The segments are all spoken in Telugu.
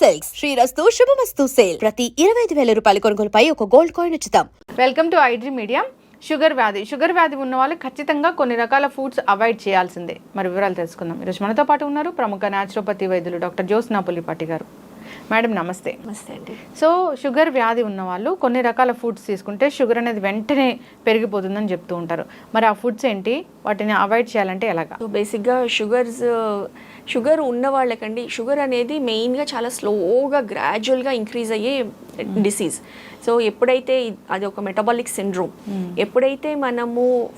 సిల్క్స్. శ్రీరస్తు శుభమస్తు సేల్. ప్రతి ఇరవై ఐదు వేల రూపాయల కొనుగోలుపై ఒక గోల్డ్ కాయిన్ ఉచితం. Welcome to iDream media sugar వ్యాధి. షుగర్ వ్యాధి ఉన్న వాళ్ళు ఖచ్చితంగా కొన్ని రకాల ఫుడ్స్ అవాయిడ్ చేయాల్సిందే. మరి వివరాలు తెలుసుకుందాం. ఈరోజు మనతో పాటు ఉన్నారు ప్రముఖ న్యాచురోపతి వైద్యులు డాక్టర్ జ్యోత్స్నా పుల్లిపాటి గారు. మేడం నమస్తే. నమస్తే అండి. సో షుగర్ వ్యాధి ఉన్న వాళ్ళు కొన్ని రకాల ఫుడ్స్ తీసుకుంటే షుగర్ అనేది వెంటనే పెరిగిపోతుందని చెప్తూ ఉంటారు. మరి ఆ ఫుడ్స్ ఏంటి? వాటిని అవాయిడ్ చేయాలంటే ఎలాగా? సో బేసిక్గా షుగర్స్ షుగర్ ఉన్న వాళ్ళకండి షుగర్ అనేది మెయిన్గా చాలా స్లోగా గ్రాడ్యువల్గా ఇంక్రీజ్ అయ్యే డిసీజ్. సో ఎప్పుడైతే అది ఒక మెటబాలిక్ సిండ్రోమ్ ఎప్పుడైతే మనము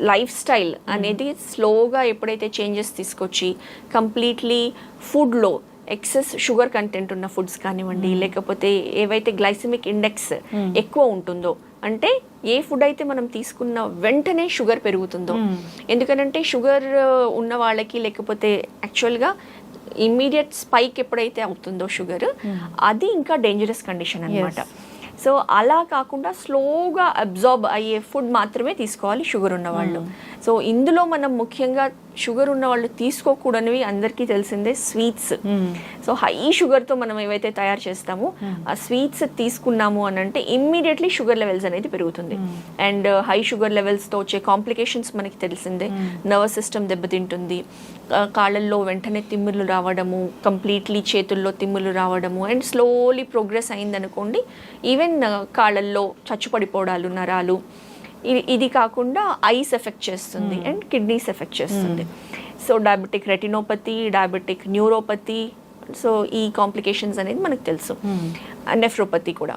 లైఫ్ స్టైల్ అనేది స్లోగా ఎప్పుడైతే చేంజెస్ తీసుకొచ్చి కంప్లీట్లీ ఫుడ్లో ఎక్సెస్ షుగర్ కంటెంట్ ఉన్న ఫుడ్స్ కానివ్వండి లేకపోతే ఏవైతే గ్లైసిమిక్ ఇండెక్స్ ఎక్కువ ఉంటుందో అంటే ఏ ఫుడ్ అయితే మనం తీసుకున్న వెంటనే షుగర్ పెరుగుతుందో. ఎందుకనంటే షుగర్ ఉన్న వాళ్ళకి లేకపోతే యాక్చువల్గా ఇమ్మీడియట్ స్పైక్ ఎప్పుడైతే అవుతుందో షుగర్ అది ఇంకా డేంజరస్ కండిషన్ అన్నమాట. సో అలా కాకుండా స్లోగా అబ్జార్బ్ అయ్యే ఫుడ్ మాత్రమే తీసుకోవాలి షుగర్ ఉన్న వాళ్ళు సో ఇందులో మనం ముఖ్యంగా షుగర్ ఉన్న వాళ్ళు తీసుకోకూడనివి అందరికీ తెలిసిందే స్వీట్స్. సో హై షుగర్తో మనం ఏవైతే తయారు చేస్తామో ఆ స్వీట్స్ తీసుకున్నాము అని అంటే ఇమ్మీడియట్లీ షుగర్ లెవెల్స్ అనేది పెరుగుతుంది. అండ్ హై షుగర్ లెవెల్స్తో వచ్చే కాంప్లికేషన్స్ మనకి తెలిసిందే. నర్వస్ సిస్టమ్ దెబ్బతింటుంది. కాళ్ళల్లో వెంటనే తిమ్ములు రావడము కంప్లీట్లీ చేతుల్లో తిమ్ములు రావడము అండ్ స్లోలీ ప్రోగ్రెస్ అయిందనుకోండి ఈవెన్ కాళ్ళల్లో చచ్చుపడిపోవడాలు నరాలు ఇది ఇది కాకుండా ఐస్ ఎఫెక్ట్ చేస్తుంది అండ్ కిడ్నీస్ ఎఫెక్ట్ చేస్తుంది. So diabetic retinopathy diabetic neuropathy so ఈ కాంప్లికేషన్స్ అనేది మనకు తెలుసు. నెఫ్రోపతి కూడా.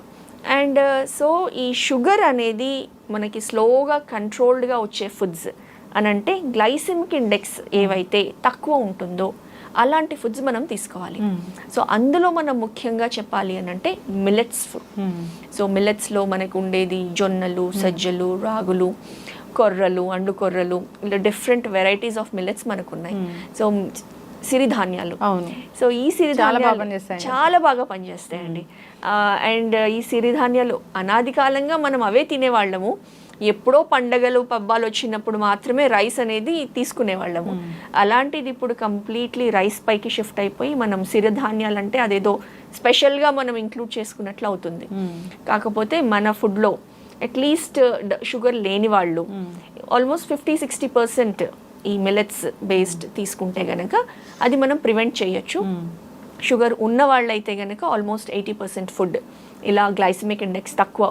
అండ్ సో ఈ షుగర్ అనేది మనకి స్లోగా కంట్రోల్డ్గా వచ్చే ఫుడ్స్ అని అంటే గ్లైసిమిక్ ఇండెక్స్ ఏవైతే తక్కువ ఉంటుందో అలాంటి ఫుడ్స్ మనం తీసుకోవాలి. సో అందులో మనం ముఖ్యంగా చెప్పాలి అని అంటే మిల్లెట్స్ ఫుడ్ సో మిల్లెట్స్లో మనకు ఉండేది జొన్నలు సజ్జలు రాగులు కొర్రలు అండు కొర్రలు ఇలా డిఫరెంట్ వెరైటీస్ ఆఫ్ మిల్లెట్స్ మనకు ఉన్నాయి సో సిరిధాన్యాలు. సో ఈ సిరిధాన్యాలు. చాలా బాగా పనిచేస్తాయండి. అండ్ ఈ సిరిధాన్యాలు అనాది కాలంగా మనం అవే తినేవాళ్ళము. ఎప్పుడో పండగలు పబ్బాలు వచ్చినప్పుడు మాత్రమే రైస్ అనేది తీసుకునేవాళ్ళము. అలాంటిది ఇప్పుడు కంప్లీట్లీ రైస్ పైకి షిఫ్ట్ అయిపోయి మనం సిరిధాన్యాలు అంటే అదేదో స్పెషల్గా మనం ఇంక్లూడ్ చేసుకున్నట్లు అవుతుంది. కాకపోతే మన ఫుడ్లో అట్లీస్ట్ షుగర్ లేని వాళ్ళు ఆల్మోస్ట్ ఫిఫ్టీ సిక్స్టీ పర్సెంట్ ఈ మిలెట్స్ బేస్డ్ తీసుకుంటే గనక అది మనం ప్రివెంట్ చేయొచ్చు. షుగర్ ఉన్న వాళ్ళైతే గనక ఆల్మోస్ట్ ఎయిటీ పర్సెంట్ ఫుడ్ ఇలా గ్లైసిమిక్ ఇండెక్స్ తక్కువ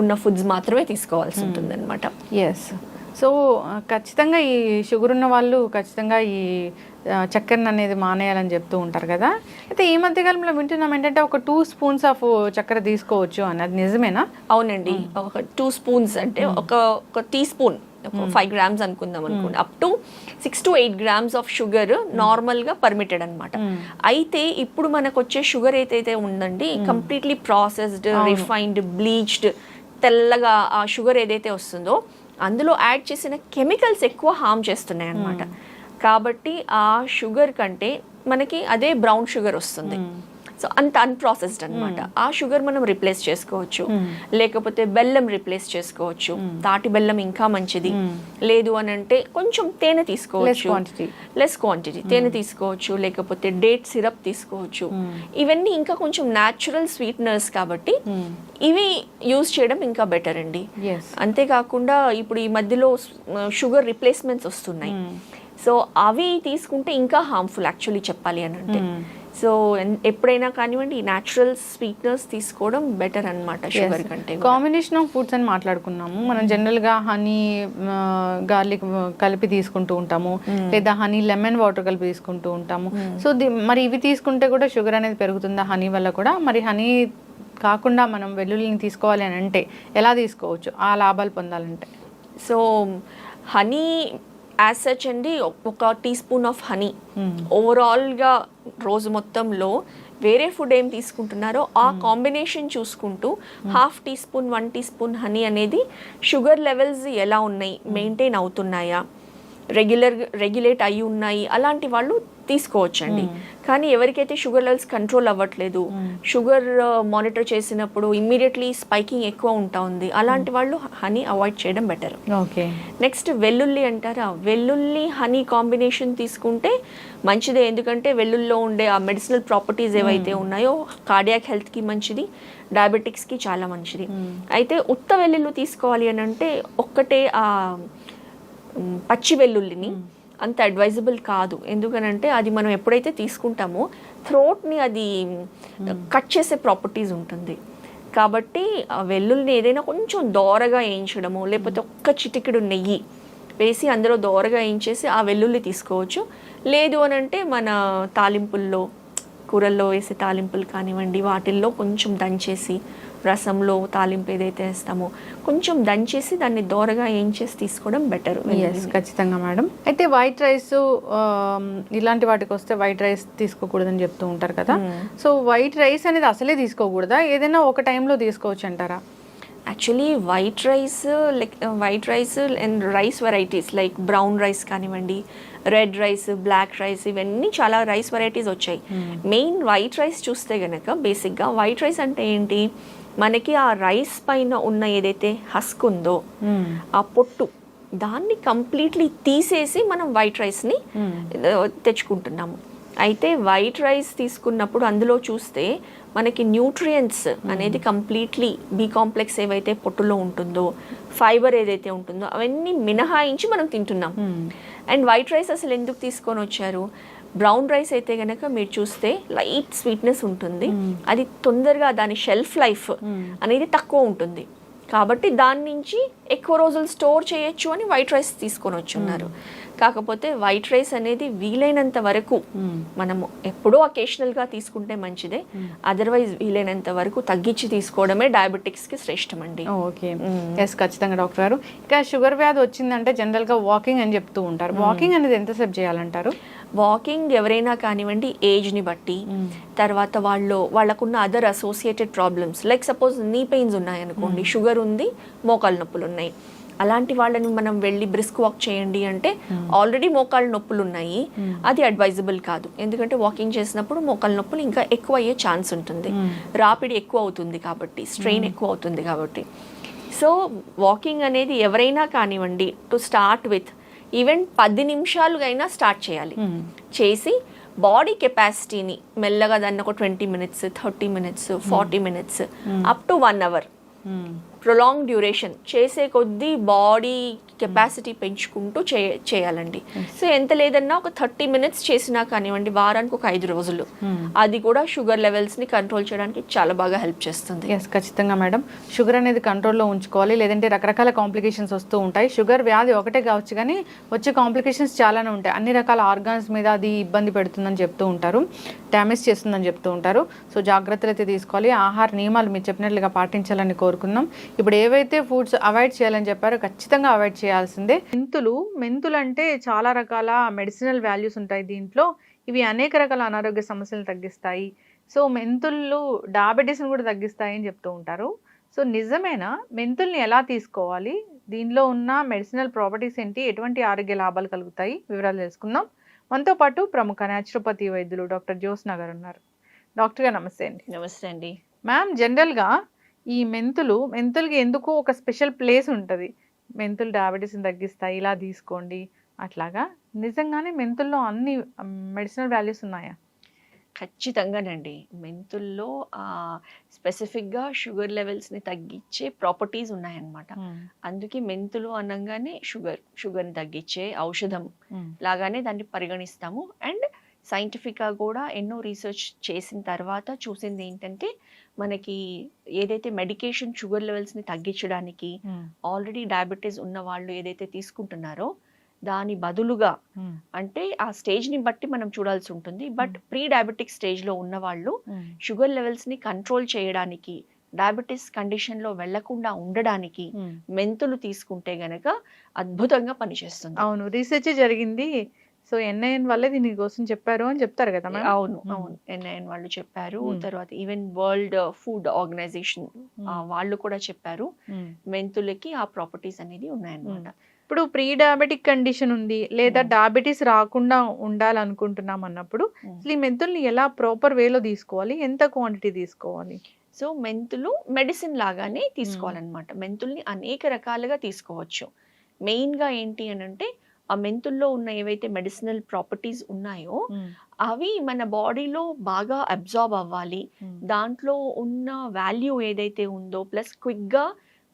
ఉన్న ఫుడ్స్ మాత్రమే తీసుకోవాల్సి ఉంటుంది అనమాట ఎస్ సో ఖచ్చితంగా ఈ షుగర్ ఉన్న వాళ్ళు ఖచ్చితంగా ఈ చక్కెరను అనేది మానేయాలని చెప్తూ ఉంటారు కదా. అయితే ఈ మధ్య కాలంలో వింటున్నాం ఏంటంటే ఒక టూ స్పూన్స్ ఆఫ్ చక్కెర తీసుకోవచ్చు అన్నది నిజమేనా? అవునండి. ఒక టూ స్పూన్స్ అంటే ఒక ఒక టీ స్పూన్ ఫైవ్ గ్రామ్స్ అనుకుందాం అనుకోండి. Up to six to eight grams of sugar నార్మల్గా పర్మిటెడ్ అనమాట అయితే ఇప్పుడు మనకు వచ్చే షుగర్ ఏదైతే ఉందండి కంప్లీట్లీ ప్రాసెస్డ్ రిఫైన్డ్ బ్లీచ్డ్ తెల్లగా ఆ షుగర్ ఏదైతే వస్తుందో అందులో యాడ్ చేసిన కెమికల్స్ ఎక్కువ హామ్ చేస్తున్నాయి అన్నమాట కాబట్టి ఆ షుగర్ కంటే మనకి అదే బ్రౌన్ షుగర్ వస్తుంది. సో అంత అన్ప్రాసెస్డ్ అన్నమాట. ఆ షుగర్ మనం రిప్లేస్ చేసుకోవచ్చు. లేకపోతే బెల్లం రిప్లేస్ చేసుకోవచ్చు. తాటి బెల్లం ఇంకా మంచిది. లేదు అని అంటే కొంచెం తేనె తీసుకోవచ్చు. లెస్ క్వాంటిటీ తేనె తీసుకోవచ్చు. లేకపోతే డేట్ సిరప్ తీసుకోవచ్చు. ఇవన్నీ ఇంకా కొంచెం న్యాచురల్ స్వీట్నర్స్ కాబట్టి ఇవి యూజ్ చేయడం ఇంకా బెటర్ అండి. అంతేకాకుండా ఇప్పుడు ఈ మధ్యలో షుగర్ రిప్లేస్మెంట్స్ వస్తున్నాయి. సో అవి తీసుకుంటే ఇంకా హార్మ్ఫుల్ యాక్చువల్లీ చెప్పాలి అని అంటే. సో ఎప్పుడైనా కానివ్వండి ఈ న్యాచురల్ స్వీట్నర్స్ తీసుకోవడం బెటర్ అన్నమాట షుగర్ కంటే. కాంబినేషన్ ఆఫ్ ఫుడ్స్ అని మాట్లాడుకున్నాము. మనం జనరల్గా హనీ గార్లిక్ కలిపి తీసుకుంటూ ఉంటాము. లేదా హనీ లెమన్ వాటర్ కలిపి తీసుకుంటూ ఉంటాము. సో ది- మరి ఇవి తీసుకుంటే కూడా షుగర్ అనేది పెరుగుతుందా హనీ వల్ల కూడా? మరి హనీ కాకుండా మనం వెల్లుల్లిని తీసుకోవాలి అని అంటే ఎలా తీసుకోవచ్చు? ఆ లాభాలు పొందాలంటే. సో హనీ యాజ్ సచ్ అండి ఒక టీ స్పూన్ ఆఫ్ హనీ ఓవరాల్గా రోజు మొత్తంలో వేరే ఫుడ్ ఏం తీసుకుంటున్నారో ఆ కాంబినేషన్ చూసుకుంటూ half teaspoon one teaspoon honey అనేది షుగర్ లెవెల్స్ ఎలా ఉన్నాయి మెయింటైన్ అవుతున్నాయా రెగ్యులర్ రెగ్యులేట్ అయి ఉన్నాయి అలాంటి వాళ్ళు తీసుకోవచ్చండి. కానీ ఎవరికైతే షుగర్ లెవెల్స్ కంట్రోల్ అవ్వట్లేదు షుగర్ మానిటర్ చేసినప్పుడు ఇమ్మీడియట్లీ స్పైకింగ్ ఎక్కువ ఉంటా ఉంది. అలాంటి వాళ్ళు హనీ అవాయిడ్ చేయడం బెటర్. ఓకే. నెక్స్ట్ వెల్లుల్లి అంటారా? వెల్లుల్లి హనీ కాంబినేషన్ తీసుకుంటే మంచిదే. ఎందుకంటే వెల్లుల్లో ఉండే ఆ మెడిసినల్ ప్రాపర్టీస్ ఏవైతే ఉన్నాయో కార్డియాక్ హెల్త్కి మంచిది డయాబెటిక్స్కి చాలా మంచిది. అయితే ఉత్త వెల్లుల్లి తీసుకోవాలి అని అంటే ఒక్కటే ఆ పచ్చి వెల్లుల్లిని అంత అడ్వైజబుల్ కాదు. ఎందుకనంటే అది మనం ఎప్పుడైతే తీసుకుంటామో థ్రోట్ని అది కట్ చేసే ప్రాపర్టీస్ ఉంటుంది. కాబట్టి ఆ వెల్లుల్ని ఏదైనా కొంచెం దోరగా వేయించడము లేకపోతే ఒక్క చిటికెడు నెయ్యి వేసి అందులో దోరగా వేయించేసి ఆ వెల్లుల్లి తీసుకోవచ్చు. లేదు అని అంటే మన తాలింపుల్లో కూరల్లో వేసే తాలింపులు కానివ్వండి వాటిల్లో కొంచెం దంచేసి రసంలో తాలింపు ఏదైతే వేస్తామో కొంచెం దంచేసి దాన్ని దోరగా వేయించేసి తీసుకోవడం బెటర్ ఖచ్చితంగా మేడం. అయితే వైట్ రైస్ ఇలాంటి వాటికి వస్తే వైట్ రైస్ తీసుకోకూడదని చెప్తూ ఉంటారు కదా. సో వైట్ రైస్ అనేది అసలే తీసుకోకూడదా? ఏదైనా ఒక టైంలో తీసుకోవచ్చు అంటారా? Actually white rice like white rice and rice varieties like brown rice కానివ్వండి రెడ్ రైస్ బ్లాక్ రైస్ ఇవన్నీ చాలా రైస్ వెరైటీస్ వచ్చాయి. మెయిన్ వైట్ రైస్ చూస్తే గనక బేసిక్గా వైట్ రైస్ అంటే ఏంటి? మనకి ఆ రైస్ పైన ఉన్న ఏదైతే హస్క్ ఉందో ఆ పొట్టు దాన్ని కంప్లీట్లీ తీసేసి మనం వైట్ రైస్ని తెచ్చుకుంటున్నాము. అయితే వైట్ రైస్ తీసుకున్నప్పుడు అందులో చూస్తే మనకి న్యూట్రియంట్స్ అనేది కంప్లీట్లీ బి కాంప్లెక్స్ ఏవైతే పొట్టులో ఉంటుందో ఫైబర్ ఏదైతే ఉంటుందో అవన్నీ మినహాయించి మనం తింటున్నాం. అండ్ వైట్ రైస్ అసలు ఎందుకు తీసుకొని వచ్చారు? బ్రౌన్ రైస్ అయితే గనక మీరు చూస్తే లైట్ స్వీట్నెస్ ఉంటుంది. అది తొందరగా దాని షెల్ఫ్ లైఫ్ అనేది తక్కువ ఉంటుంది. కాబట్టి దాని నుంచి ఎక్కువ రోజులు స్టోర్ చేయొచ్చు అని వైట్ రైస్ తీసుకొని వచ్చున్నారు. కాకపోతే వైట్ రైస్ అనేది వీలైనంత వరకు మనము ఎప్పుడో అకేషనల్గా తీసుకుంటే మంచిదే. అదర్వైజ్ వీలైనంత వరకు తగ్గించి తీసుకోవడమే డయాబెటిక్స్కి శ్రేష్టం అండి. ఓకే ఎస్ ఖచ్చితంగా డాక్టర్ గారు. ఇక షుగర్ వ్యాధి వచ్చిందంటే జనరల్గా వాకింగ్ అని చెప్తూ ఉంటారు. వాకింగ్ అనేది ఎంతసేపు చేయాలంటారు? వాకింగ్ ఎవరైనా కానివ్వండి ఏజ్ని బట్టి. తర్వాత వాళ్ళు వాళ్ళకున్న other associated problems like suppose knee pains ఉన్నాయనుకోండి. షుగర్ ఉంది మోకాలు నొప్పులు ఉన్నాయి. అలాంటి వాళ్ళని మనం వెళ్ళి బ్రిస్క్ వాక్ చేయండి అంటే ఆల్రెడీ మోకాళ్ళ నొప్పులు ఉన్నాయి అది అడ్వైజబుల్ కాదు. ఎందుకంటే వాకింగ్ చేసినప్పుడు మోకాళ్ళ నొప్పులు ఇంకా ఎక్కువ అయ్యే ఛాన్స్ ఉంటుంది రాపిడి ఎక్కువ అవుతుంది కాబట్టి స్ట్రెయిన్ ఎక్కువ అవుతుంది కాబట్టి. సో వాకింగ్ అనేది ఎవరైనా కానివ్వండి టు స్టార్ట్ విత్ ఈవెన్ పది నిమిషాలు అయినా స్టార్ట్ చేయాలి చేసి బాడీ కెపాసిటీని మెల్లగా దాన్ని ఒక twenty minutes thirty minutes forty minutes up to one hour prolong duration చేసే కొద్దీ బాడీ కెపాసిటీ పెంచుకుంటూ చే చేయాలండి. సో ఎంత లేదన్నా ఒక థర్టీ మినిట్స్ చేసినా కానివ్వండి వారానికి ఒక ఐదు రోజులు. అది కూడా షుగర్ లెవెల్స్ని కంట్రోల్ చేయడానికి చాలా బాగా హెల్ప్ చేస్తుంది. ఎస్ ఖచ్చితంగా మేడం. షుగర్ అనేది కంట్రోల్లో ఉంచుకోవాలి లేదంటే రకరకాల కాంప్లికేషన్స్ వస్తూ ఉంటాయి. షుగర్ వ్యాధి ఒకటే కావచ్చు కానీ వచ్చే కాంప్లికేషన్స్ చాలానే ఉంటాయి. అన్ని రకాల ఆర్గాన్స్ మీద అది ఇబ్బంది పెడుతుందని చెప్తూ ఉంటారు డ్యామేజ్ చేస్తుందని చెప్తూ ఉంటారు. సో జాగ్రత్తలు అయితే తీసుకోవాలి. ఆహార నియమాలు మీరు చెప్పినట్లుగా పాటించాలని కోరుకుందాం ఇప్పుడు ఏవైతే ఫుడ్స్ అవాయిడ్ చేయాలని చెప్పారో ఖచ్చితంగా అవాయిడ్ చేయాల్సిందే. మెంతులు మెంతులు అంటే చాలా రకాల మెడిసినల్ వాల్యూస్ ఉంటాయి దీంట్లో. ఇవి అనేక రకాల అనారోగ్య సమస్యలను తగ్గిస్తాయి. సో మెంతులు డయాబెటీస్ని కూడా తగ్గిస్తాయి అని చెప్తూ ఉంటారు. సో నిజమేనా? మెంతుల్ని ఎలా తీసుకోవాలి? దీనిలో ఉన్న మెడిసినల్ ప్రాపర్టీస్ ఏంటి? ఎటువంటి ఆరోగ్య లాభాలు కలుగుతాయి? వివరాలు తెలుసుకుందాం. మనతో పాటు ప్రముఖ న్యాచురోపతి వైద్యులు డాక్టర్ జ్యోత్స్న గారు ఉన్నారు. డాక్టర్ గారు నమస్తే అండి. నమస్తే అండి. మ్యామ్ జనరల్గా ఈ మెంతులు మెంతులకి ఎందుకు ఒక స్పెషల్ ప్లేస్ ఉంటుంది. మెంతులు డయాబెటీస్ని తగ్గిస్తాయి ఇలా తీసుకోండి అట్లాగా. నిజంగానే మెంతుల్లో అన్ని మెడిసినల్ వాల్యూస్ ఉన్నాయా? ఖచ్చితంగానండి. మెంతుల్లో స్పెసిఫిక్గా షుగర్ లెవెల్స్ని తగ్గించే ప్రాపర్టీస్ ఉన్నాయన్నమాట. అందుకే మెంతులు అనగానే షుగర్ షుగర్ని తగ్గించే ఔషధం లాగానే దాన్ని పరిగణిస్తాము. అండ్ సైంటిఫిక్గా కూడా ఎన్నో రీసెర్చ్ చేసిన తర్వాత చూసింది ఏంటంటే మనకి ఏదైతే మెడికేషన్ షుగర్ లెవెల్స్ని తగ్గించడానికి ఆల్రెడీ డయాబెటీస్ ఉన్న వాళ్ళు ఏదైతే తీసుకుంటున్నారో దాని బదులుగా అంటే ఆ స్టేజ్ని బట్టి మనం చూడాల్సి ఉంటుంది. బట్ ప్రీ డయాబెటిక్ స్టేజ్లో ఉన్న వాళ్ళు షుగర్ లెవెల్స్ని కంట్రోల్ చేయడానికి డయాబెటీస్ కండిషన్లో వెళ్ళకుండా ఉండడానికి మెంతులు తీసుకుంటే గనక అద్భుతంగా పనిచేస్తుంది. అవును రీసెర్చ్ జరిగింది. సో ఎన్ఐఎన్ వల్లే దీని కోసం చెప్పారు అని చెప్తారు కదా మేడం అవును. అవును. ఎన్ఐఎన్ వాళ్ళు చెప్పారు. తర్వాత ఈవెన్ వరల్డ్ ఫుడ్ ఆర్గనైజేషన్ వాళ్ళు కూడా చెప్పారు. మెంతులకి ఆ ప్రాపర్టీస్ అనేది ఉన్నాయన్నమాట. ఇప్పుడు ప్రీ డయాబెటిక్ కండిషన్ ఉంది లేదా. డయాబెటీస్ రాకుండా ఉండాలనుకుంటున్నాం అన్నప్పుడు. అసలు ఈ మెంతుల్ని ఎలా ప్రాపర్ వేలో తీసుకోవాలి? ఎంత క్వాంటిటీ తీసుకోవాలి? సో మెంతులు మెడిసిన్ లాగానే తీసుకోవాలన్నమాట. మెంతుల్ని అనేక రకాలుగా తీసుకోవచ్చు. మెయిన్గా ఏంటి అని అంటే ఆ మెంతుల్లో ఉన్న ఏవైతే మెడిసినల్ ప్రాపర్టీస్ ఉన్నాయో అవి మన బాడీలో బాగా అబ్జార్బ్ అవ్వాలి. దాంట్లో ఉన్న వాల్యూ ఏదైతే ఉందో ప్లస్ క్విక్గా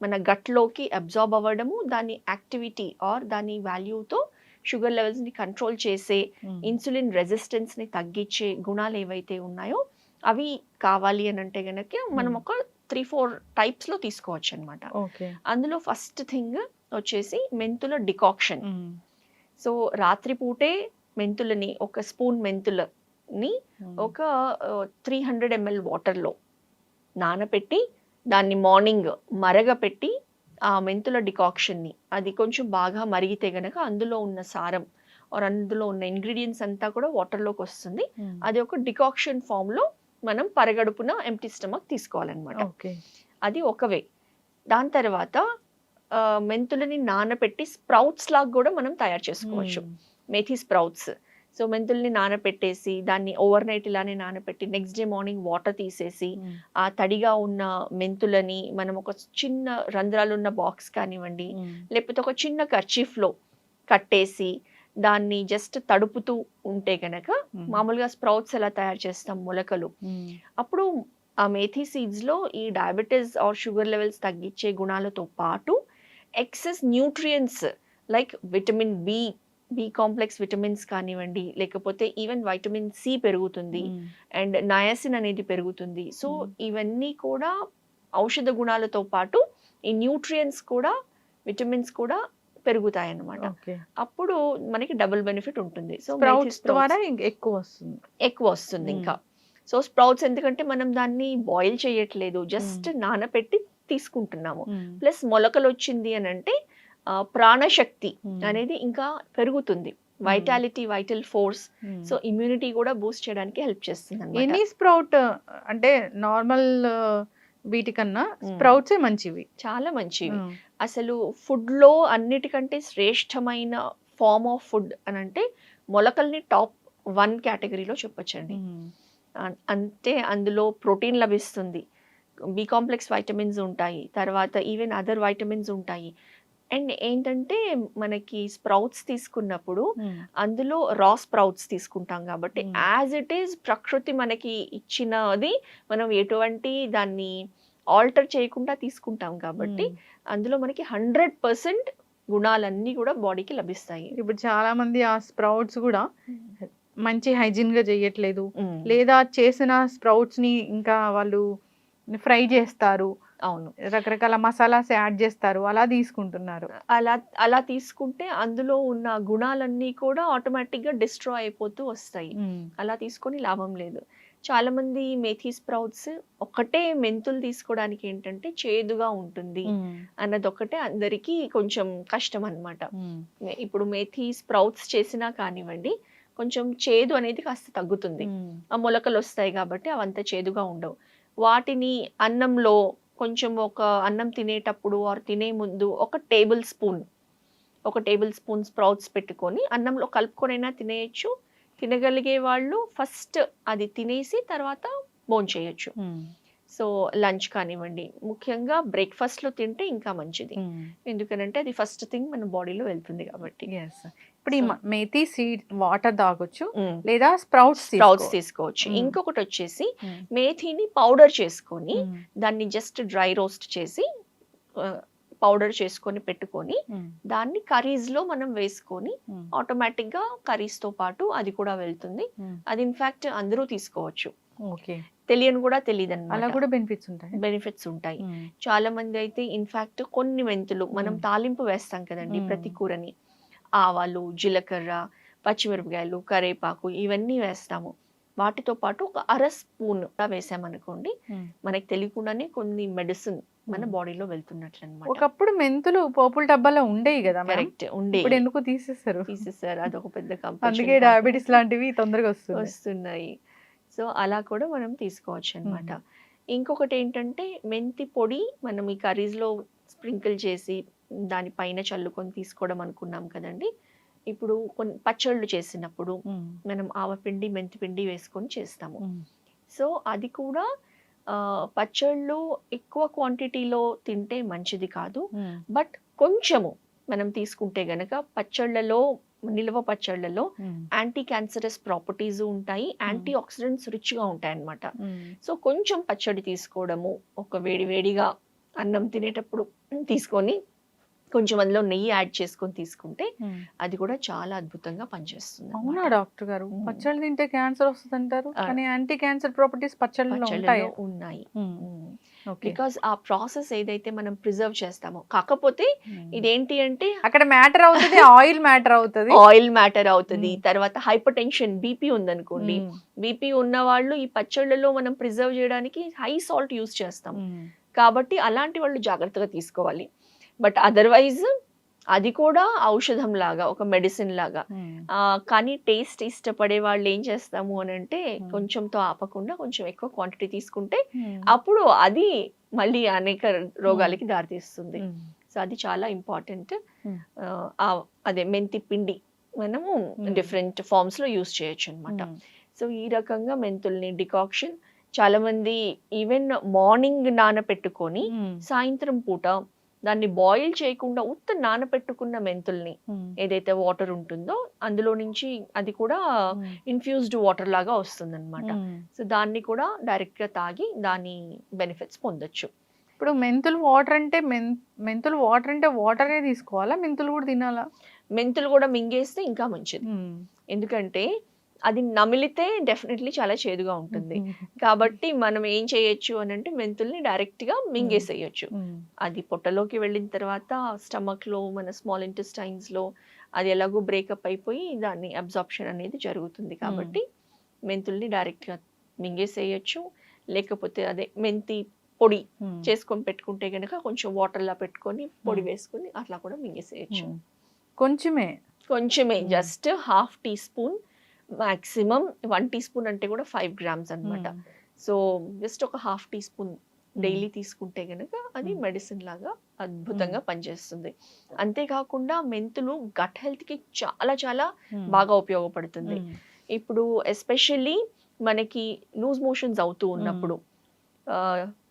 మన గట్లోకి అబ్జార్బ్ అవ్వడము దాని యాక్టివిటీ ఆర్ దాని వాల్యూతో షుగర్ లెవెల్స్ని కంట్రోల్ చేసే ఇన్సులిన్ రెసిస్టెన్స్ని తగ్గించే గుణాలు ఏవైతే ఉన్నాయో అవి కావాలి అని అంటే గనక మనం. ఒక త్రీ ఫోర్ టైప్స్లో తీసుకోవచ్చు అనమాట అందులో ఫస్ట్ థింగ్ వచ్చేసి మెంతుల డికాక్షన్ సో రాత్రిపూటే మెంతులని ఒక స్పూన్ మెంతులని ఒక త్రీ హండ్రెడ్ ఎంఎల్ వాటర్లో నానపెట్టి దాన్ని మార్నింగ్ మరగపెట్టి ఆ మెంతుల డికాక్షన్ని అది కొంచెం బాగా మరిగితే గనక అందులో ఉన్న సారం ఆర్ అందులో ఉన్న ఇంగ్రీడియంట్స్ అంతా కూడా వాటర్లోకి వస్తుంది. అది ఒక డికాక్షన్ ఫామ్లో మనం పరగడుపున ఎంటీ స్టమక్ తీసుకోవాలన్నమాట. ఓకే అది ఒక వే. దాని తర్వాత మెంతులని నానపెట్టి స్ప్రౌట్స్ లాగా కూడా మనం తయారు చేసుకోవచ్చు. మేథీ స్ప్రౌట్స్. సో మెంతుల్ని నానపెట్టేసి దాన్ని ఓవర్ నైట్ ఇలానే నానపెట్టి నెక్స్ట్ డే మార్నింగ్ వాటర్ తీసేసి ఆ తడిగా ఉన్న మెంతులని మనం ఒక చిన్న రంధ్రాలు ఉన్న బాక్స్ కానివ్వండి లేకపోతే ఒక చిన్న కర్చీఫ్లో కట్టేసి దాన్ని జస్ట్ తడుపుతూ ఉంటే గనక మామూలుగా స్ప్రౌట్స్ ఎలా తయారు చేస్తాం మొలకలు? అప్పుడు ఆ మేథీ సీడ్స్లో ఈ డయాబెటీస్ ఆర్ షుగర్ లెవెల్స్ తగ్గించే గుణాలతో పాటు excess nutrients like vitamin B B complex vitamins కానివ్వండి లేకపోతే ఈవెన్ వైటమిన్ సి పెరుగుతుంది అండ్ నయాసిన్ అనేది పెరుగుతుంది. So Mm. ఇవన్నీ కూడా ఔషధ గుణాలతో పాటు ఈ న్యూట్రియంట్స్ కూడా విటమిన్స్ కూడా పెరుగుతాయి అన్నమాట అప్పుడు మనకి డబుల్ బెనిఫిట్ ఉంటుంది. సో ద్వారా ఎక్కువ వస్తుంది. ఎక్కువ వస్తుంది Mm. ఇంకా. సో స్ప్రౌట్స్ ఎందుకంటే మనం దాన్ని బాయిల్ చేయట్లేదు. జస్ట్ నానపెట్టి తీసుకుంటున్నాము. ప్లస్ మొలకలు వచ్చింది అని అంటే ప్రాణశక్తి అనేది ఇంకా పెరుగుతుంది. Vitality vital force so immunity కూడా బూస్ట్ చేయడానికి హెల్ప్ చేస్తుంది. ఎనీ స్ప్రౌట్ అంటే నార్మల్ వీటికన్నా స్ప్రౌట్సే మంచివి. చాలా మంచివి. అసలు food లో అన్నిటికంటే శ్రేష్టమైన ఫార్మ్ ఆఫ్ ఫుడ్ అని అంటే మొలకల్ని టాప్ వన్ కేటగిరీలో చెప్పొచ్చండి. అంటే అందులో ప్రోటీన్ లభిస్తుంది. బి కాంప్లెక్స్ వైటమిన్స్ ఉంటాయి. తర్వాత ఈవెన్ అదర్ వైటమిన్స్ ఉంటాయి. అండ్ ఏంటంటే మనకి స్ప్రౌట్స్ తీసుకున్నప్పుడు అందులో రా స్ప్రౌట్స్ తీసుకుంటాం కాబట్టి Hmm. యాజ్ ఇట్ ఈస్ ప్రకృతి మనకి ఇచ్చినది మనం ఎటువంటి దాన్ని ఆల్టర్ చేయకుండా తీసుకుంటాం కాబట్టి అందులో మనకి హండ్రెడ్ పర్సెంట్ గుణాలన్నీ కూడా బాడీకి లభిస్తాయి. ఇప్పుడు చాలా మంది ఆ స్ప్రౌట్స్ కూడా మంచి హైజీన్గా చేయట్లేదు. లేదా చేసిన స్ప్రౌట్స్ని ఇంకా వాళ్ళు ఫ్రై చేస్తారు. అవును. రకరకాల మసాలాస్ యాడ్ చేస్తారు. అలా తీసుకుంటున్నారు. అలా అలా తీసుకుంటే అందులో ఉన్న గుణాలన్నీ కూడా ఆటోమేటిక్గా డిస్ట్రాయ్ అయిపోతూ వస్తాయి. అలా తీసుకొని లాభం లేదు. చాలా మంది మేథీ స్ప్రౌట్స్ ఒకటే మెంతులు తీసుకోవడానికి ఏంటంటే చేదుగా ఉంటుంది అన్నది ఒకటే అందరికీ కొంచెం కష్టం అన్నమాట ఇప్పుడు మేథీ స్ప్రౌట్స్ చేసినా కానివ్వండి కొంచెం చేదు అనేది కాస్త తగ్గుతుంది. ఆ మొలకలు వస్తాయి కాబట్టి అవంత చేదుగా ఉండవు. వాటిని అన్నంలో కొంచెం ఒక అన్నం తినేటప్పుడు ఆర్ తినే ముందు ఒక టేబుల్ స్పూన్ ఒక టేబుల్ స్పూన్ స్ప్రౌట్స్ పెట్టుకొని అన్నంలో కలుపుకొనైనా తినేయచ్చు. తినగలిగే వాళ్ళు ఫస్ట్ అది తినేసి తర్వాత భోంచేయచ్చు సో లంచ్ కానివ్వండి. ముఖ్యంగా బ్రేక్ఫాస్ట్లో తింటే ఇంకా మంచిది. ఎందుకనంటే అది ఫస్ట్ థింగ్ మన బాడీలో వెళ్తుంది కాబట్టి. ఇప్పుడు ఈ So- మ- మేథీ సీడ్ వాటర్ తాగొచ్చు లేదా స్ప్రౌట్స్ స్ప్రౌట్స్ తీసుకోవచ్చు. ఇంకొకటి వచ్చేసి మేథీని పౌడర్ చేసుకొని దాన్ని జస్ట్ డ్రై రోస్ట్ చేసి పౌడర్ చేసుకొని పెట్టుకొని దాన్ని కర్రీస్లో మనం వేసుకొని ఆటోమేటిక్గా కర్రీస్తో పాటు అది కూడా వెళ్తుంది. అది ఇన్ఫాక్ట్ అందరూ తీసుకోవచ్చు. ఓకే. తెలియని కూడా తెలియదు అలా అనమాట కూడా బెనిఫిట్స్ ఉంటాయి? బెనిఫిట్స్ ఉంటాయి. చాలా మంది అయితే ఇన్ఫాక్ట్ కొన్ని మెంతులు మనం. తాలింపు వేస్తాం కదండి. ప్రతి కూరని. ఆవాలు జీలకర్ర పచ్చిమిరపకాయలు కరేపాకు ఇవన్నీ వేస్తాము. వాటితో పాటు ఒక అర స్పూన్ వేసామనుకోండి మనకి తెలియకుండానే కొన్ని మెడిసిన్ మన. బాడీలో వెళ్తున్నట్లు అనమాట ఒకప్పుడు మెంతులు పోపుల డబ్బాలో ఉండేవి కదా కరెక్ట్ ఉండే ఇప్పుడు ఎందుకు తీసేస్తారు తీసేసారు అదొక పెద్ద అందుకే కంపల్సరీ డయాబెటీస్ లాంటివి తొందరగా వస్తుంది వస్తున్నాయి. సో అలా కూడా మనం తీసుకోవచ్చు అనమాట ఇంకొకటి ఏంటంటే మెంతి పొడి మనం ఈ కర్రీస్లో స్ప్రింకిల్ చేసి దానిపైన చల్లుకొని తీసుకోవడం అనుకున్నాం కదండి. ఇప్పుడు కొన్ని పచ్చళ్ళు చేసినప్పుడు మనం ఆవపిండి మెంతిపిండి వేసుకొని చేస్తాము. సో అది కూడా పచ్చళ్ళు ఎక్కువ క్వాంటిటీలో తింటే మంచిది కాదు. బట్ కొంచెము మనం తీసుకుంటే గనక పచ్చళ్ళలో నిల్వ పచ్చళ్ళలో యాంటీ క్యాన్సరస్ ప్రాపర్టీస్ ఉంటాయి. యాంటీ ఆక్సిడెంట్స్ రిచ్గా ఉంటాయి అన్నమాట సో కొంచెం పచ్చడి తీసుకోవడము ఒక వేడి వేడిగా అన్నం తినేటప్పుడు తీసుకొని కొంచెం అందులో నెయ్యి యాడ్ చేసుకొని తీసుకుంటే అది కూడా చాలా అద్భుతంగా పనిచేస్తుంది అవునా. డాక్టర్ గారు? మ్మ్. పచ్చళ్ళు తింటే క్యాన్సర్ వస్తుంది అంటారు. కానీ యాంటీ క్యాన్సర్ ప్రాపర్టీస్ పచ్చళ్ళలో ఉన్నాయి. బికాస్ ఆ ప్రాసెస్ ఏదైతే మనం ప్రిజర్వ్ చేస్తామో కాకపోతే ఇదేంటి అంటే అక్కడ మ్యాటర్ అవుతుంది ఆయిల్ మ్యాటర్ అవుతుంది. ఆయిల్ మ్యాటర్ అవుతుంది. తర్వాత హైపర్ టెన్షన్ బీపీ ఉందనుకోండి. బీపీ ఉన్న వాళ్ళు ఈ పచ్చళ్ళలో మనం ప్రిజర్వ్ చేయడానికి హై సాల్ట్ యూస్ చేస్తాం. కాబట్టి అలాంటి వాళ్ళు జాగ్రత్తగా తీసుకోవాలి. బట్ అదర్వైజ్ అది కూడా ఔషధం లాగా ఒక మెడిసిన్ లాగా. ఆ, కానీ టేస్ట్ ఇష్టపడే వాళ్ళు ఏం చేస్తాము అని అంటే Hmm. కొంచెంతో ఆపకుండా కొంచెం ఎక్కువ క్వాంటిటీ తీసుకుంటే మ్మ్. అప్పుడు అది మళ్ళీ అనేక రోగాలకి దారితీస్తుంది. సో అది చాలా ఇంపార్టెంట్ Hmm. అదే మెంతి పిండి మనము Hmm. డిఫరెంట్ ఫార్మ్స్లో యూస్ చేయొచ్చు అనమాట. సో ఈ రకంగా మెంతుల్ని డికాక్షన్ చాలా మంది ఈవెన్ మార్నింగ్ నానపెట్టుకొని. సాయంత్రం పూట దాన్ని బాయిల్ చేయకుండా ఉత్త నానపెట్టుకున్న మెంతుల్ని. ఏదైతే వాటర్ ఉంటుందో అందులో నుంచి అది కూడా. ఇన్ఫ్యూజ్డ్ వాటర్ లాగా వస్తుంది అనమాట. సో దాన్ని కూడా డైరెక్ట్గా తాగి దాని బెనిఫిట్స్ పొందొచ్చు ఇప్పుడు మెంతులు వాటర్ అంటే మెంతులు వాటర్ అంటే వాటరే తీసుకోవాలా మెంతులు కూడా తినాలా మెంతులు కూడా మింగేస్తే ఇంకా మంచిది ఎందుకంటే అది నమిలితే డెఫినెట్లీ చాలా చేదుగా ఉంటుంది. కాబట్టి మనం ఏం చేయొచ్చు అని అంటే మెంతుల్ని డైరెక్ట్గా మింగేసేయచ్చు. అది పొట్టలోకి వెళ్ళిన తర్వాత స్టమక్లో మన స్మాల్ ఇంటెస్టైన్స్లో అది ఎలాగో బ్రేకప్ అయిపోయి దాన్ని అబ్జార్ప్షన్ అనేది జరుగుతుంది. కాబట్టి మెంతుల్ని డైరెక్ట్గా మింగేసేయచ్చు. లేకపోతే అదే మెంతి పొడి చేసుకొని పెట్టుకుంటే గనక కొంచెం వాటర్ లా పెట్టుకొని పొడి. వేసుకొని అట్లా కూడా మింగేసేయచ్చు. కొంచెమే. కొంచెమే. Just half teaspoon maximum one teaspoon అంటే కూడా ఫైవ్ గ్రామ్స్ అన్నమాట. సో జస్ట్ ఒక హాఫ్ టీ స్పూన్ డైలీ తీసుకుంటే గనక అది. మెడిసిన్ లాగా అద్భుతంగా పనిచేస్తుంది. అంతేకాకుండా మెంతులు గట్ హెల్త్కి చాలా చాలా బాగా ఉపయోగపడుతుంది. ఇప్పుడు ఎస్పెషల్లీ మనకి లూజ్ మోషన్స్ అవుతూ ఉన్నప్పుడు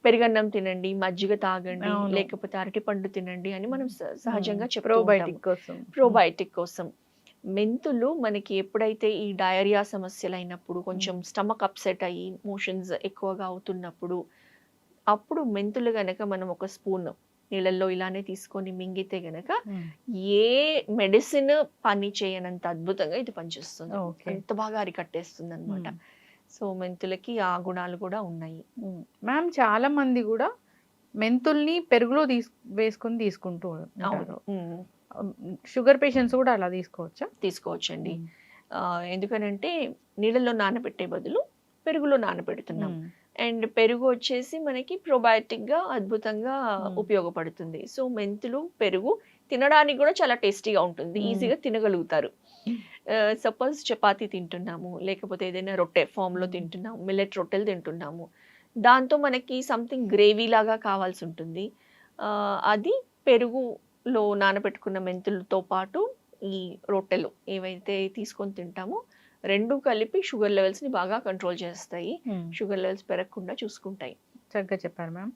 పెరుగన్నం తినండి మజ్జిగ తాగండి. లేకపోతే అరటిపండు తినండి అని మనం సహజంగా చెప్తూ ప్రోబయోటిక్ కోసం. ప్రోబయోటిక్ కోసం. మెంతులు మనకి ఎప్పుడైతే ఈ డయేరియా సమస్యలు అయినప్పుడు కొంచెం స్టమక్ అప్సెట్ అయ్యి మోషన్స్ ఎక్కువగా అవుతున్నప్పుడు అప్పుడు మెంతులు గనక మనం ఒక స్పూన్ నీళ్ళల్లో ఇలానే తీసుకొని మింగితే గనక. ఏ మెడిసిన్ పని చేయనంత అద్భుతంగా ఇది పనిచేస్తుంది. ఎంత బాగా అరికట్టేస్తుంది అనమాట. సో మెంతులకి ఆ గుణాలు కూడా ఉన్నాయి. మ్యామ్ చాలా మంది కూడా మెంతుల్ని పెరుగులో తీసు వేసుకొని తీసుకుంటూ ఉంటారు మ్మ్. షుగర్ పేషెంట్స్ కూడా అలా తీసుకోవచ్చా? తీసుకోవచ్చండి. ఎందుకనంటే నీళ్ళల్లో నానబెట్టే బదులు పెరుగులో నానబెడుతున్నాం. అండ్ పెరుగు వచ్చేసి మనకి probiotic గా అద్భుతంగా. ఉపయోగపడుతుంది. సో మెంతులు పెరుగు తినడానికి కూడా చాలా టేస్టీగా ఉంటుంది. ఈజీగా తినగలుగుతారు. సపోజ్ చపాతీ తింటున్నాము లేకపోతే ఏదైనా రొట్టె form లో Hmm. తింటున్నాము మిల్లెట్ రొట్టెలు తింటున్నాము. దాంతో మనకి సంథింగ్ గ్రేవీ లాగా కావాల్సి ఉంటుంది. అది పెరుగులో నానబెట్టుకున్న మెంతులతో పాటు ఈ రొట్టెలు ఏవైతే తీసుకొని తింటామో రెండు కలిపి షుగర్ లెవెల్స్ని బాగా కంట్రోల్ చేస్తాయి. షుగర్ లెవెల్స్ పెరగకుండా చూసుకుంటాయి. చక్కగా చెప్పారు మ్యామ్.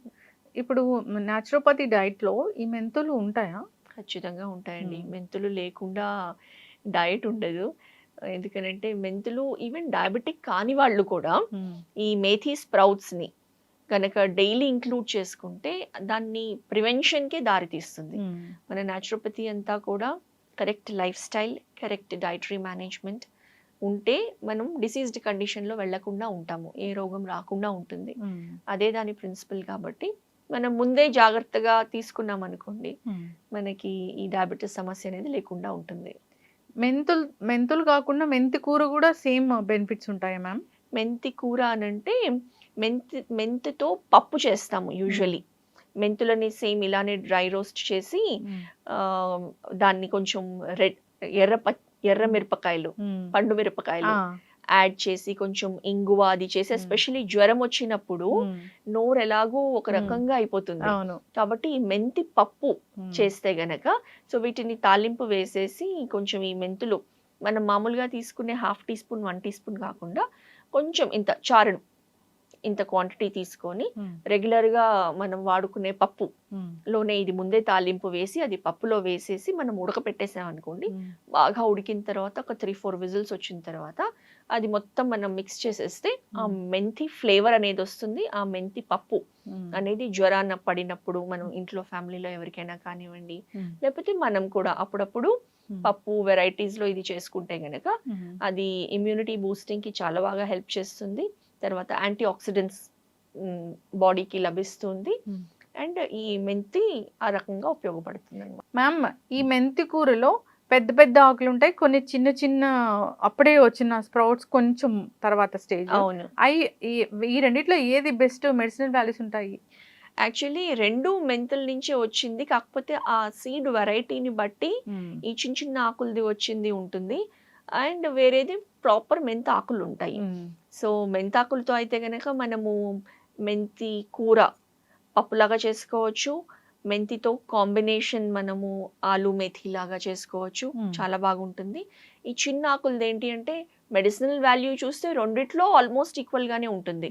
ఇప్పుడు న్యాచురోపతి డైట్లో ఈ మెంతులు ఉంటాయా? ఖచ్చితంగా ఉంటాయండి. మెంతులు లేకుండా డయట్ ఉండదు. ఎందుకనంటే మెంతులు ఈవెన్ డయాబెటిక్ కాని వాళ్ళు కూడా ఈ మేథీ స్ప్రౌట్స్ని కనుక డైలీ ఇంక్లూడ్ చేసుకుంటే దాన్ని ప్రివెన్షన్కే దారితీస్తుంది. మన న్యాచురోపతి అంతా కూడా correct lifestyle correct dietary management ఉంటే మనం డిసీజ్డ్ కండిషన్లో వెళ్ళకుండా ఉంటాము ఏ రోగం రాకుండా ఉంటుంది. అదే దాని ప్రిన్సిపల్ కాబట్టి మనం ముందే జాగ్రత్తగా తీసుకున్నాం అనుకోండి. మనకి ఈ డయాబెటీస్ సమస్య అనేది లేకుండా ఉంటుంది మెంతులు మెంతులు కాకుండా మెంతి కూర కూడా సేమ్ బెనిఫిట్స్ ఉంటాయా మ్యామ్ మెంతి కూర అని అంటే మెంతి మెంతితో పప్పు చేస్తాము యూజువలీ మెంతులని సేమ్ ఇలానే డ్రై రోస్ట్ చేసి ఆ, దాన్ని కొంచెం రెడ్ ఎర్ర ప ఎర్ర మిరపకాయలు పండు మిరపకాయలు యాడ్ చేసి కొంచెం ఇంగువ అది చేసి ఎస్పెషల్లీ జ్వరం వచ్చినప్పుడు నోరు ఎలాగో ఒక. రకంగా అయిపోతుంది. కాబట్టి ఈ మెంతి పప్పు. చేస్తే గనక సో వీటిని తాలింపు వేసేసి కొంచెం ఈ మెంతులు మనం మామూలుగా తీసుకునే half tea spoon one tea spoon కాకుండా కొంచెం ఇంత చారును ఇంత క్వాంటిటీ తీసుకొని ఉమ్. రెగ్యులర్గా మనం వాడుకునే పప్పు ఉమ్. లోనే ఇది ముందే తాలింపు వేసి అది పప్పులో వేసేసి మనం ఉడకపెట్టేసాం అనుకోండి ఉమ్. బాగా ఉడికిన తర్వాత ఒక త్రీ ఫోర్ విజిల్స్ వచ్చిన తర్వాత అది మొత్తం మనం మిక్స్ చేసేస్తే ఆ. మెంతి ఫ్లేవర్ అనేది వస్తుంది ఆ మెంతి పప్పు. అనేది జ్వరాన పడినప్పుడు మనం ఇంట్లో ఫ్యామిలీలో ఎవరికైనా కానివ్వండి. లేకపోతే మనం కూడా అప్పుడప్పుడు. పప్పు varieties లో ఇది చేసుకుంటే గనక. అది ఇమ్యూనిటీ కి చాలా బాగా హెల్ప్ చేస్తుంది తర్వాత యాంటీ ఆక్సిడెంట్స్ బాడీకి లభిస్తుంది. Hmm. అండ్ ఈ మెంతి ఆ రకంగా ఉపయోగపడుతుంది అనమాట మ్యామ్ ఈ మెంతి కూరలో పెద్ద పెద్ద ఆకులు ఉంటాయి. కొన్ని చిన్న చిన్న అప్పుడే వచ్చిన స్ప్రౌట్స్ కొంచెం తర్వాత స్టేజ్. అవును. అవి ఈ- రెండిట్లో ఏది బెస్ట్ మెడిసినల్ వాల్యూస్ ఉంటాయి? యాక్చువల్లీ రెండు మెంతుల నుంచే వచ్చింది. కాకపోతే ఆ సీడ్ వెరైటీని బట్టి ఈ చిన్న చిన్న ఆకులది వచ్చింది ఉంటుంది. అండ్ వేరేది ప్రాపర్ మెంత ఆకులు ఉంటాయి. ఉమ్. సో మెంతాకులతో అయితే కనుక మనము మెంతి కూర పప్పులాగా చేసుకోవచ్చు. మెంతితో కాంబినేషన్ మనము ఆలు మెథి లాగా చేసుకోవచ్చు. చాలా బాగుంటుంది. ఈ చిన్న ఆకులది ఏంటి అంటే మెడిసినల్ వాల్యూ చూస్తే రెండిట్లో ఆల్మోస్ట్ ఈక్వల్ గానే ఉంటుంది.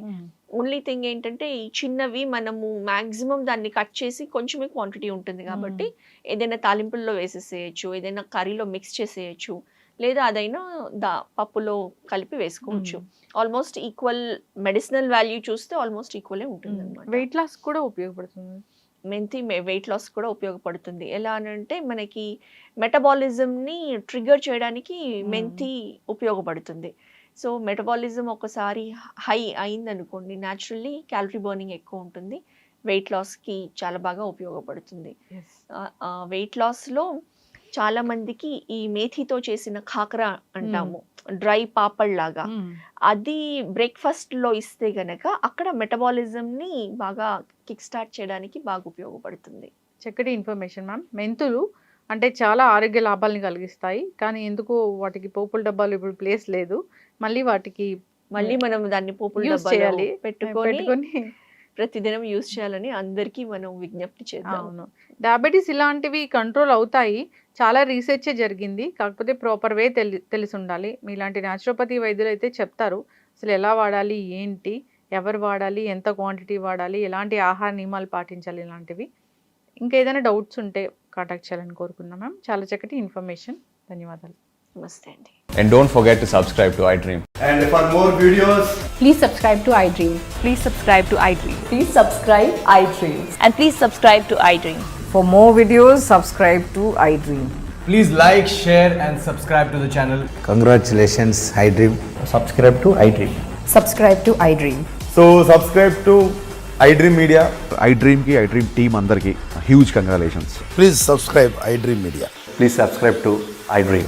ఓన్లీ థింగ్ ఏంటంటే ఈ చిన్నవి మనము మాక్సిమం దాన్ని కట్ చేసి కొంచెమే క్వాంటిటీ ఉంటుంది కాబట్టి ఏదైనా తాలింపుల్లో వేసేసేయచ్చు ఏదైనా కర్రీలో మిక్స్ చేసేయచ్చు. లేదా అదైనా దా పప్పులో కలిపి వేసుకోవచ్చు. ఆల్మోస్ట్ ఈక్వల్ మెడిసినల్ వాల్యూ చూస్తే ఆల్మోస్ట్ ఈక్వలే ఉంటుంది అనమాట వెయిట్ లాస్ కూడా ఉపయోగపడుతుంది. మెంతి వెయిట్ లాస్ కూడా ఉపయోగపడుతుంది. ఎలా అని అంటే మనకి మెటబాలిజంని ట్రిగర్ చేయడానికి మెంతి ఉపయోగపడుతుంది. సో మెటబాలిజం ఒకసారి హై అయిందనుకోండి న్యాచురల్లీ క్యాలరీ బర్నింగ్ ఎక్కువ ఉంటుంది. వెయిట్ లాస్కి చాలా బాగా ఉపయోగపడుతుంది. వెయిట్ లాస్లో చాలా మందికి ఈ మేథితో చేసిన ఖాకరా అంటాము. డ్రై పాపడ్ లాగా. అది బ్రేక్ఫాస్ట్లో ఇస్తే గనక అక్కడ మెటబాలిజం ని బాగా కిక్ స్టార్ట్ చేయడానికి బాగా ఉపయోగపడుతుంది. చక్కటి ఇన్ఫర్మేషన్ మ్యామ్. మెంతులు అంటే చాలా ఆరోగ్య లాభాలను కలిగిస్తాయి. కానీ ఎందుకు వాటికి పోపుల డబ్బాలు ఇప్పుడు ప్లేస్ లేదు. మళ్ళీ వాటికి మళ్ళీ మనం దాన్ని పోపుల చేయాలి. పెట్టుకొని పెట్టుకొని ప్రతిదినం యూస్ చేయాలని అందరికీ మనం విజ్ఞప్తి చేద్దాం అవును. డయాబెటీస్ ఇలాంటివి కంట్రోల్ అవుతాయి. చాలా రీసెర్చ్ జరిగింది. కాకపోతే ప్రాపర్ వే తెలి తెలిసి ఉండాలి మీలాంటి న్యాచురోపతి వైద్యులు అయితే చెప్తారు. అసలు ఎలా వాడాలి? ఏంటి? ఎవరు వాడాలి? ఎంత క్వాంటిటీ వాడాలి? ఎలాంటి ఆహార నియమాలు పాటించాలి? ఇలాంటివి. ఇంకా ఏదైనా డౌట్స్ ఉంటే కాంటాక్ట్ చేయాలని కోరుకున్నాం మ్యామ్ చాలా చక్కటి ఇన్ఫర్మేషన్ ధన్యవాదాలు. నమస్తే అండి And don't forget to subscribe to iDream. And for more videos, Please subscribe to iDream. Please subscribe to iDream. Please subscribe iDream. And please subscribe to iDream. For more videos, subscribe to iDream. please like, share, and subscribe to the channel. Congratulations, iDream. Subscribe to iDream. Subscribe to iDream. So, subscribe to iDream Media. I డ్రీమ్కి I dream team అందరికీ huge congratulations Please subscribe iDream Media. Please subscribe to iDream.